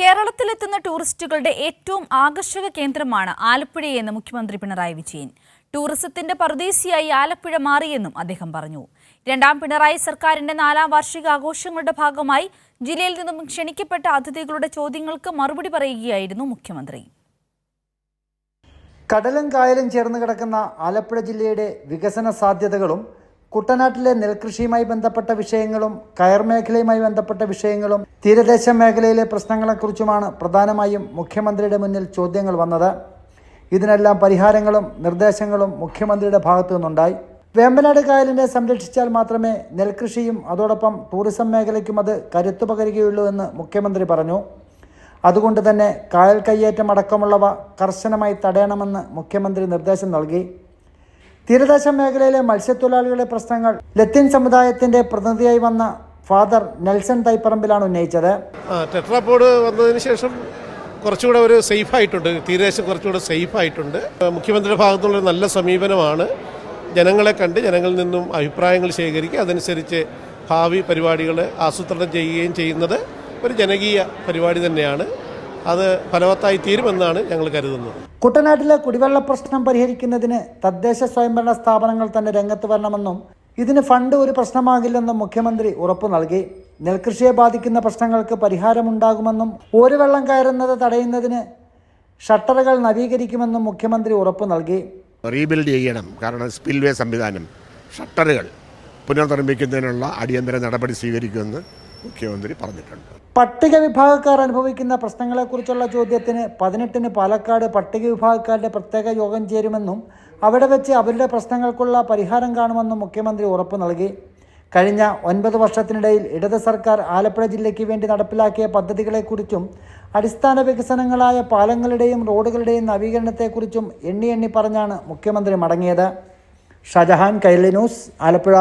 കേരളത്തിലെത്തുന്ന ടൂറിസ്റ്റുകളുടെ ഏറ്റവും ആകർഷക കേന്ദ്രമാണ് ആലപ്പുഴയെന്ന് മുഖ്യമന്ത്രി പിണറായി വിജയൻ. ടൂറിസത്തിന്റെ പറുദീസിയായി ആലപ്പുഴ മാറിയെന്നും അദ്ദേഹം പറഞ്ഞു. രണ്ടാം പിണറായി സർക്കാരിന്റെ നാലാം വാർഷിക ആഘോഷങ്ങളുടെ ഭാഗമായി ജില്ലയിൽ നിന്നും ക്ഷണിക്കപ്പെട്ട അതിഥികളുടെ ചോദ്യങ്ങൾക്ക് മറുപടി പറയുകയായിരുന്നു മുഖ്യമന്ത്രി. കടലും കായലും ചേർന്ന് കിടക്കുന്ന ആലപ്പുഴ ജില്ലയുടെ വികസന സാധ്യതകളും കുട്ടനാട്ടിലെ നെൽകൃഷിയുമായി ബന്ധപ്പെട്ട വിഷയങ്ങളും കയർ മേഖലയുമായി ബന്ധപ്പെട്ട വിഷയങ്ങളും തീരദേശ മേഖലയിലെ പ്രശ്നങ്ങളെക്കുറിച്ചുമാണ് പ്രധാനമായും മുഖ്യമന്ത്രിയുടെ മുന്നിൽ ചോദ്യങ്ങൾ വന്നത്. ഇതിനെല്ലാം പരിഹാരങ്ങളും നിർദ്ദേശങ്ങളും മുഖ്യമന്ത്രിയുടെ ഭാഗത്തു നിന്നുണ്ടായി. വേമ്പനാട് കായലിനെ സംരക്ഷിച്ചാൽ മാത്രമേ നെൽകൃഷിയും അതോടൊപ്പം ടൂറിസം മേഖലയ്ക്കും അത് കരുത്തു പകരുകയുള്ളൂ എന്ന് മുഖ്യമന്ത്രി പറഞ്ഞു. അതുകൊണ്ട് തന്നെ കായൽ കയ്യേറ്റം അടക്കമുള്ളവ കർശനമായി തടയണമെന്ന് മുഖ്യമന്ത്രി നിർദ്ദേശം നൽകി. തീരദേശ മേഖലയിലെ മത്സ്യത്തൊഴിലാളികളുടെ പ്രശ്നങ്ങൾ ലത്തീൻ സമുദായത്തിന്റെ പ്രതിനിധിയായി വന്ന ഫാദർ നെൽസൺ തൈപ്പറമ്പിലാണ് ഉന്നയിച്ചത്. ടെട്രാപോഡ് വന്നതിന് ശേഷം കുറച്ചുകൂടെ ഒരു സേഫ് ആയിട്ടുണ്ട് തീരദേശം കുറച്ചുകൂടെ സേഫ് ആയിട്ടുണ്ട് മുഖ്യമന്ത്രിയുടെ ഭാഗത്തുള്ള നല്ല സമീപനമാണ്. ജനങ്ങളെ കണ്ട് ജനങ്ങളിൽ നിന്നും അഭിപ്രായങ്ങൾ ശേഖരിക്കുക അതനുസരിച്ച് ഭാവി പരിപാടികൾ ആസൂത്രണം ചെയ്യുകയും ചെയ്യുന്നത് ഒരു ജനകീയ പരിപാടി തന്നെയാണ്. അത് ഫലവത്തായി തീരുമെന്നാണ് ഞങ്ങൾ കരുതുന്നത്. കുട്ടനാട്ടിലെ കുടിവെള്ള പ്രശ്നം പരിഹരിക്കുന്നതിന് തദ്ദേശ സ്വയംഭരണ സ്ഥാപനങ്ങൾ തന്നെ രംഗത്ത് വരണമെന്നും ഇതിന് ഫണ്ട് ഒരു പ്രശ്നമാകില്ലെന്നും മുഖ്യമന്ത്രി ഉറപ്പു നൽകി. നെൽകൃഷിയെ ബാധിക്കുന്ന പ്രശ്നങ്ങൾക്ക് പരിഹാരമുണ്ടാകുമെന്നും ഒരു വെള്ളം കയറുന്നത് തടയുന്നതിന് ഷട്ടറുകൾ നവീകരിക്കുമെന്നും മുഖ്യമന്ത്രി ഉറപ്പു നൽകി. റീബിൽഡ് ചെയ്യണം. കാരണം സ്പിൽവേ സംവിധാനം ഷട്ടറുകൾ പുനർനിർമ്മിക്കുന്നതിനുള്ള അടിയന്തര നടപടി സ്വീകരിക്കുമെന്ന് മുഖ്യമന്ത്രി പറഞ്ഞിട്ടുണ്ട്. പട്ടിക വിഭാഗക്കാർ അനുഭവിക്കുന്ന പ്രശ്നങ്ങളെക്കുറിച്ചുള്ള ചോദ്യത്തിന് പതിനെട്ടിന് പാലക്കാട് പട്ടിക വിഭാഗക്കാരുടെ പ്രത്യേക യോഗം ചേരുമെന്നും അവിടെ വെച്ച് അവരുടെ പ്രശ്നങ്ങൾക്കുള്ള പരിഹാരം കാണുമെന്നും മുഖ്യമന്ത്രി ഉറപ്പു നൽകി. കഴിഞ്ഞ ഒൻപത് വർഷത്തിനിടയിൽ ഇടത് സർക്കാർ ആലപ്പുഴ ജില്ലയ്ക്ക് വേണ്ടി നടപ്പിലാക്കിയ പദ്ധതികളെക്കുറിച്ചും അടിസ്ഥാന വികസനങ്ങളായ പാലങ്ങളുടെയും റോഡുകളുടെയും നവീകരണത്തെക്കുറിച്ചും എണ്ണി എണ്ണി പറഞ്ഞാണ് മുഖ്യമന്ത്രി മടങ്ങിയത്. ഷജഹാൻ കൈലി ന്യൂസ് ആലപ്പുഴ.